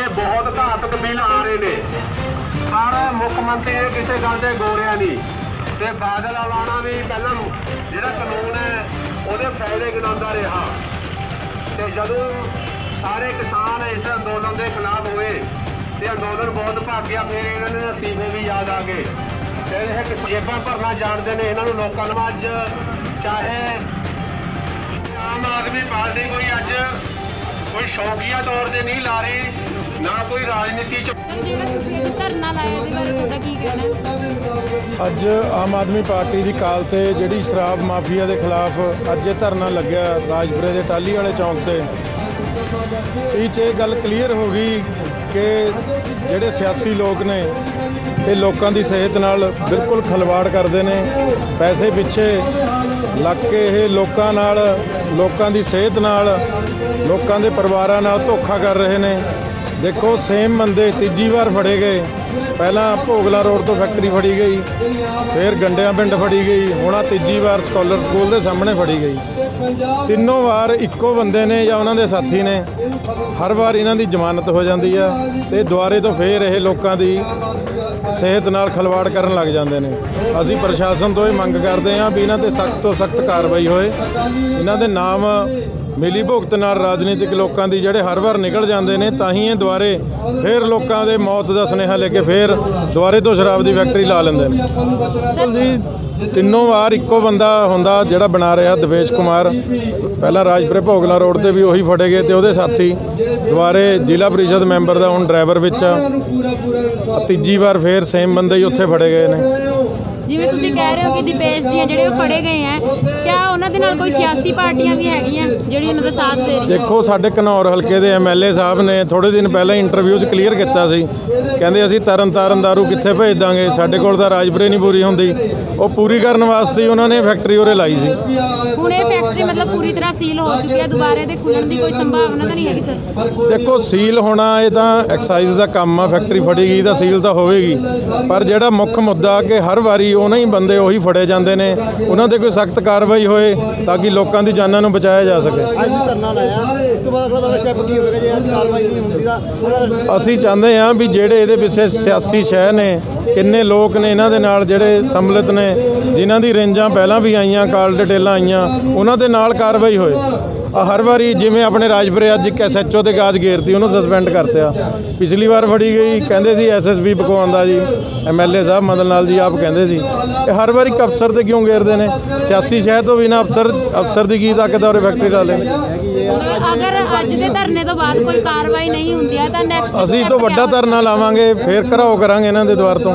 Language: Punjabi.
ਇਹ ਬਹੁਤ ਘਾਤਕ ਬਿੱਲ ਆ ਰਹੇ ਨੇ। ਪਰ ਮੁੱਖ ਮੰਤਰੀ ਨੇ ਕਿਸੇ ਗੱਲ ਦੇ ਗੋਰਿਆ ਨਹੀਂ। ਤੇ ਬਾਦਲ ਆਵਾਣਾ ਵੀ ਪਹਿਲਾਂ ਜਿਹੜਾ ਕਾਨੂੰਨ ਹੈ, ਉਹਦੇ ਫਾਇਦੇ ਗਿਣਾਉਂਦਾ ਰਿਹਾ। ਤੇ ਜਦੋਂ ਸਾਰੇ ਕਿਸਾਨ ਇਸ ਅੰਦੋਲਨ ਦੇ ਖਿਲਾਫ ਹੋਏ, ਤੇ ਅੰਦੋਲਨ ਬਹੁਤ ਭਾਗਿਆ ਫਿਰ ਇਹਨਾਂ ਦੇ ਅਸੀਬੇ ਵੀ ਯਾਦ ਆ ਗਏ। ਤੇ ਇਹ ਜੇਬਾਂ ਭਰਨਾ ਜਾਣਦੇ ਨੇ, ਇਹਨਾਂ ਨੂੰ ਲੋਕਾਂ ਨੂੰ ਅੱਜ ਚਾਹੇ ਆਮ ਆਦਮੀ ਪਾਰਟੀ ਕੋਈ ਅੱਜ ਕੋਈ ਸ਼ੌਕੀਆ ਤੌਰ ਤੇ ਨਹੀਂ ਲਾ ਰਹੀ ਨਾ ਕੋਈ ਰਾਜਨੀਤੀ ਚ ਜਿਹੜਾ ਤੁਸੀਂ ਅੱਜ ਧਰਨਾ ਲਾਇਆ ਇਹਦੇ ਬਾਰੇ ਤੁਹਾਡਾ ਕੀ ਕਹਿਣਾ ਹੈ? ਅੱਜ ਆਮ ਆਦਮੀ ਪਾਰਟੀ ਦੀ ਕਾਲ ਤੇ ਜਿਹੜੀ ਸ਼ਰਾਬ ਮਾਫੀਆ ਦੇ ਖਿਲਾਫ ਅੱਜ ਇਹ ਧਰਨਾ ਲੱਗਿਆ ਰਾਜਪੁਰੇ ਦੇ ਟਾਲੀ ਵਾਲੇ ਚੌਂਕ ਤੇ। ਇਹ 'ਚ ਇਹ ਗੱਲ ਕਲੀਅਰ ਹੋ ਗਈ ਕਿ ਜਿਹੜੇ ਸਿਆਸੀ ਲੋਕ ਨੇ ਇਹ ਲੋਕਾਂ ਦੀ ਸਿਹਤ ਨਾਲ ਬਿਲਕੁਲ ਖਲਵਾੜ ਕਰਦੇ ਨੇ। ਪੈਸੇ ਪਿੱਛੇ ਲੱਗ ਕੇ ਇਹ ਲੋਕਾਂ ਨਾਲ ਲੋਕਾਂ ਦੀ ਸਿਹਤ ਨਾਲ ਲੋਕਾਂ ਦੇ ਪਰਿਵਾਰਾਂ ਨਾਲ ਧੋਖਾ ਕਰ ਰਹੇ ਨੇ। ਦੇਖੋ ਸੇਮ ਬੰਦੇ ਤੀਜੀ ਵਾਰ ਫੜੇ ਗਏ। ਪਹਿਲਾਂ ਭੋਗਲਾ ਰੋਡ ਤੋਂ ਫੈਕਟਰੀ ਫੜੀ ਗਈ, ਫਿਰ ਗੰਡਿਆਂ ਪਿੰਡ ਫੜੀ ਗਈ, ਹੁਣ ਆ ਤੀਜੀ ਵਾਰ ਸਕਾਲਰ ਸਕੂਲ ਦੇ ਸਾਹਮਣੇ ਫੜੀ ਗਈ। ਤਿੰਨੋਂ ਵਾਰ ਇੱਕੋ ਬੰਦੇ ਨੇ ਜਾਂ ਉਹਨਾਂ ਦੇ ਸਾਥੀ ਨੇ। ਹਰ ਵਾਰ ਇਹਨਾਂ ਦੀ ਜ਼ਮਾਨਤ ਹੋ ਜਾਂਦੀ ਆ ਤੇ ਦੁਬਾਰੇ ਤੋਂ ਫੇਰ ਇਹ ਲੋਕਾਂ ਦੀ ਸਿਹਤ ਨਾਲ ਖਲਵਾੜ ਕਰਨ ਲੱਗ ਜਾਂਦੇ ਨੇ। ਅਸੀਂ ਪ੍ਰਸ਼ਾਸਨ ਤੋਂ ਇਹ ਮੰਗ ਕਰਦੇ ਹਾਂ ਵੀ ਇਹਨਾਂ ਤੇ ਸਖਤ ਤੋਂ ਸਖਤ ਕਾਰਵਾਈ ਹੋਏ। ਇਹਨਾਂ ਦੇ ਨਾਮ ਮਿਲੀ ਭੁਗਤ ਨਾਲ ਰਾਜਨੀਤਿਕ ਲੋਕਾਂ ਦੀ ਜਿਹੜੇ ਹਰ ਵਾਰ ਨਿਕਲ ਜਾਂਦੇ ਨੇ, ਤਾਂ ਹੀ ਇਹ ਦੁਆਰੇ ਫੇਰ ਲੋਕਾਂ ਦੇ ਮੌਤ ਦਾ ਸੁਨੇਹਾ ਲੈ ਕੇ ਫੇਰ ਦੁਬਾਰੇ ਤੋਂ ਸ਼ਰਾਬ ਦੀ ਫੈਕਟਰੀ ਲਾ ਲੈਂਦੇ ਨੇ। ਜੀ ਤਿੰਨੋਂ ਵਾਰ ਇੱਕੋ ਬੰਦਾ ਹੁੰਦਾ ਜਿਹੜਾ ਬਣਾ ਰਿਹਾ ਦਵੇਸ਼ ਕੁਮਾਰ। ਪਹਿਲਾਂ ਰਾਜਪੁਰੇ ਭੋਗਲਾ ਰੋਡ ਤੇ ਵੀ ਉਹੀ ਫੜੇ ਗਏ ਤੇ ਉਹਦੇ ਸਾਥੀ ਦੁਬਾਰੇ ਜ਼ਿਲ੍ਹਾ ਪ੍ਰੀਸ਼ਦ ਮੈਂਬਰ ਦਾ ਹੁਣ ਡਰਾਈਵਰ ਵਿੱਚ ਆ। ਤੀਜੀ ਵਾਰ ਫੇਰ ਸੇਮ ਬੰਦੇ ਹੀ ਉੱਥੇ ਫੜੇ ਗਏ ਨੇ। ਜਿਵੇਂ ਤੁਸੀਂ ਕਹਿ ਰਹੇ ਹੋ ਕਿ ਦੀਪੇਸ਼ ਜੀ ਜਿਹੜੇ ਉਹ ਫੜੇ ਗਏ ਆ ਦੇ ਨਾਲ ਕੋਈ ਸਿਆਸੀ ਪਾਰਟੀਆਂ ਵੀ ਹੈਗੀਆਂ ਜਿਹੜੀ ਉਹਨਾਂ ਦਾ ਸਾਥ ਦੇ ਰਹੀਆਂ। ਦੇਖੋ ਸਾਡੇ ਘਨੌਰ ਹਲਕੇ ਦੇ ਐਮਐਲਏ ਸਾਹਿਬ ਨੇ ਥੋੜੇ ਦਿਨ ਪਹਿਲਾਂ ਇੰਟਰਵਿਊ 'ਚ ਕਲੀਅਰ ਕੀਤਾ ਸੀ। ਕਹਿੰਦੇ ਅਸੀਂ ਤਰਨ ਤਾਰਨ ਦਾਰੂ ਕਿੱਥੇ ਭੇਜ ਦਾਂਗੇ? ਸਾਡੇ ਕੋਲ ਤਾਂ ਰਾਜਪੁਰੇ ਨਹੀਂ ਪੂਰੀ ਹੁੰਦੀ। ਉਹ ਪੂਰੀ ਕਰਨ ਵਾਸਤੇ ਉਹਨਾਂ ਨੇ ਫੈਕਟਰੀ ਉਰੇ ਲਾਈ ਸੀ। ਹੁਣ ਇਹ ਫੈਕਟਰੀ ਮਤਲਬ ਪੂਰੀ ਤਰ੍ਹਾਂ ਸੀਲ ਹੋ ਚੁੱਕੀ ਹੈ ਦੁਬਾਰੇ ਤੇ ਖੁੱਲਣ ਦੀ ਕੋਈ ਸੰਭਾਵਨਾ ਤਾਂ ਨਹੀਂ ਹੈਗੀ ਸਰ? ਦੇਖੋ ਸੀਲ ਹੋਣਾ ਇਹ ਤਾਂ ਐਕਸਾਈਜ਼ ਦਾ ਕੰਮ ਆ ਫੈਕਟਰੀ ਫੜੀ ਗਈ ਤਾਂ ਸੀਲ ਤਾਂ ਹੋਵੇਗੀ। ਪਰ ਜਿਹੜਾ ਮੁੱਖ ਮੁੱਦਾ ਕਿ ਹਰ ਵਾਰੀ ਉਹਨਾਂ ਹੀ ਬੰਦੇ ਉਹੀ ਫੜੇ ਜਾਂਦੇ ਨੇ ਉਹਨਾਂ ਤੇ ਕੋਈ ਸਖਤ ਕਾਰਵਾਈ ਹੋਏ ਤਾਂ ਕਿ ਲੋਕਾਂ ਦੀ ਜਾਨਾਂ ਨੂੰ ਬਚਾਇਆ ਜਾ ਸਕੇ। ਅੱਜ ਧਰਨਾ ਲਾਇਆ। ਇਸ ਤੋਂ ਬਾਅਦ ਅਗਲਾ ਸਟੈਪ ਕੀ ਹੋਵੇਗਾ ਜੇ ਅੱਜ ਕਾਰਵਾਈ ਨਹੀਂ ਹੁੰਦੀ ਤਾਂ ਉਹਦਾ ਅਸੀਂ ਚਾਹੁੰਦੇ ਹਾਂ ਵੀ ਜਿਹੜੇ ਇਹਦੇ ਪਿੱਛੇ ਸਿਆਸੀ ਸ਼ਹਿ ਨੇ ਕਿੰਨੇ ਲੋਕ ਨੇ ਇਹਨਾਂ ਦੇ ਨਾਲ ਜਿਹੜੇ ਸੰਮਿਲਿਤ ਨੇ ਜਿਨ੍ਹਾਂ ਦੀ ਰੇਂਜਾਂ ਪਹਿਲਾਂ ਵੀ ਆਈਆਂ ਕਾਲ ਡਿਟੇਲਾਂ ਆਈਆਂ ਉਹਨਾਂ ਦੇ ਨਾਲ ਕਾਰਵਾਈ ਹੋਏ। ਹਰ ਵਾਰੀ ਜਿਵੇਂ ਆਪਣੇ ਰਾਜਪੁਰੇ ਅੱਜ ਇੱਕ ਐਸਐਚਓ ਤੇ ਗਾਜ ਘੇਰਤੀ ਉਹਨੂੰ ਸਸਪੈਂਡ ਕਰਤਿਆ। ਪਿਛਲੀ ਵਾਰ ਫੜੀ ਗਈ ਕਹਿੰਦੇ ਸੀ ਐਸਐਸਬੀ ਬਕਵਾਉਂਦਾ ਜੀ ਐਮਐਲਏ ਸਾਹਿਬ ਮਦਨ ਲਾਲ ਜੀ ਆਪ ਕਹਿੰਦੇ ਸੀ। ਕਿ ਹਰ ਵਾਰੀ ਅਫਸਰ ਤੇ ਕਿਉਂ ਘੇਰਦੇ ਨੇ? ਸਿਆਸੀ ਸ਼ਹਿ ਤੋਂ ਬਿਨਾਂ ਅਫਸਰ ਅਫਸਰ ਦੀ ਕੀ ਤਾਕਤ ਹੈ ਉਹਰੇ ਫੈਕਟਰੀ ਲਾ ਲੈਣ। ਅਗਰ ਅੱਜ ਦੇ ਧਰਨੇ ਤੋਂ ਬਾਅਦ ਕੋਈ ਕਾਰਵਾਈ ਨਹੀਂ ਹੁੰਦੀ ਹੈ ਤਾਂ ਨੈਕਸਟ ਅਸੀਂ ਤੋਂ ਵੱਡਾ ਧਰਨਾ ਲਾਵਾਂਗੇ ਫੇਰ ਘਰਾਓ ਕਰਾਂਗੇ ਇਹਨਾਂ ਦੇ ਦੁਆਰ ਤੋਂ।